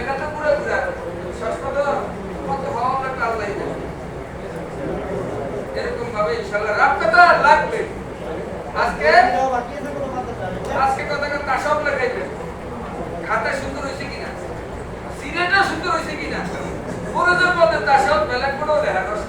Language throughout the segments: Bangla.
কথা তো পুরো পুরা। এরকম ভাবে লাগবে। আজকে আজকে কথা কথা সব লেখাইবেন খাতা সুন্দর হয়েছে কিনা? সিনেটা সুন্দর হয়েছে কিনা? প্রয়োজন মধ্যে তার সব বেলাক করেও দেখা কষ্ট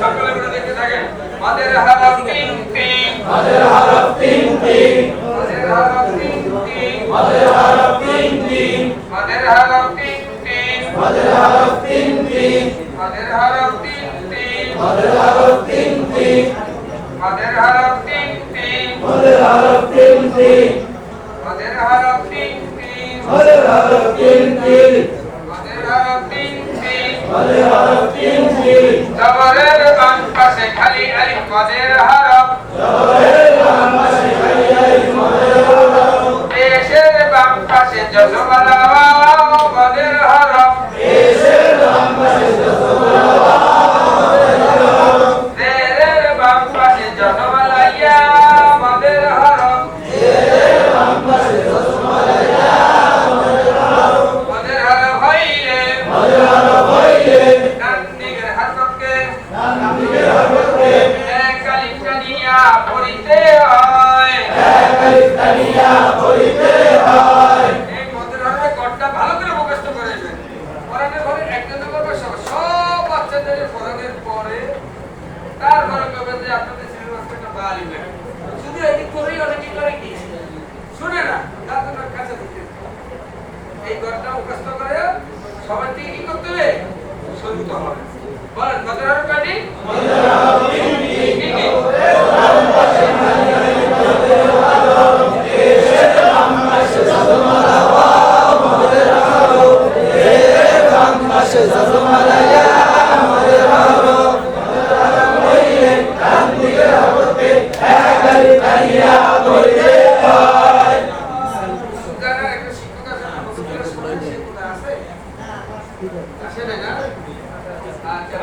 সকলে করে দেখতে থাকেন মাদের হারাম টিং টিং মাদের হারফ তিন তিন মাদের হারাম টিং টিং মাদের হারফ তিন তিন মাদের হারাম টিং টিং মাদের হারফ তিন তিন মাদের হারাম টিং টিং মাদের হারফ তিন তিন মাদের হারাম টিং টিং মাদের হারফ তিন তিন মাদের হারাম টিং টিং মাদের হারফ তিন তিন মাদের হারাম টিং টিং মাদের হারফ তিন তিন জবরের পাশে খালি আলিফ মাদের হারাম জবরের বাম পাশে খালি আলিফ মাদের হারফ পেশের বাম পাশে জজমালা টানিয়া পড়িতে হয়। টানিয়া পড়িতে হয় এই মদের গড়টা ভালো করে মুখস্থ করে নেবেন কোরআনের ঘরে একজন করবে সব সব বাচ্চাদের কোরআনের পরে তারপরে কবে যে আপনাদের সিলেবাস একটা বাড়ি লাগে শুধু এদিক করেই অনেকে করে কি? শুনে না তাদের কাছে দিতে এই ঘরটা মুখস্থ করে সবাই কি করতে হবে? শুনতে হবে। বলেন মদের হারে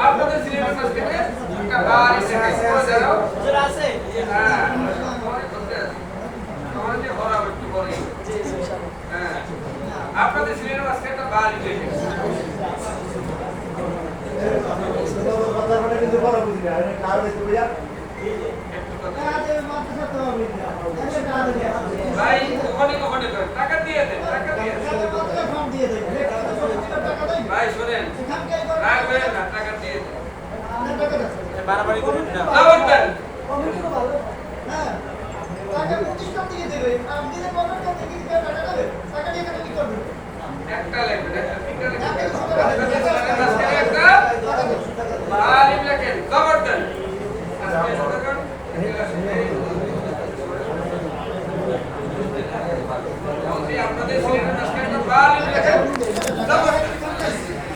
আপনাদের সিলেবাস আজকে একটা। একটু শুনেন রাখবেন না টাকা দিয়ে বাড়াবাড়ি করুন না। আবার দেন হ্যাঁ। টাকা প্রতিষ্ঠান দিয়ে দেবে। আপনি যে বলেন টাকা দিয়ে টাকা দেবে। টাকা দিয়ে কেন কি করবে? একটা লাগবে একটা লাগবে।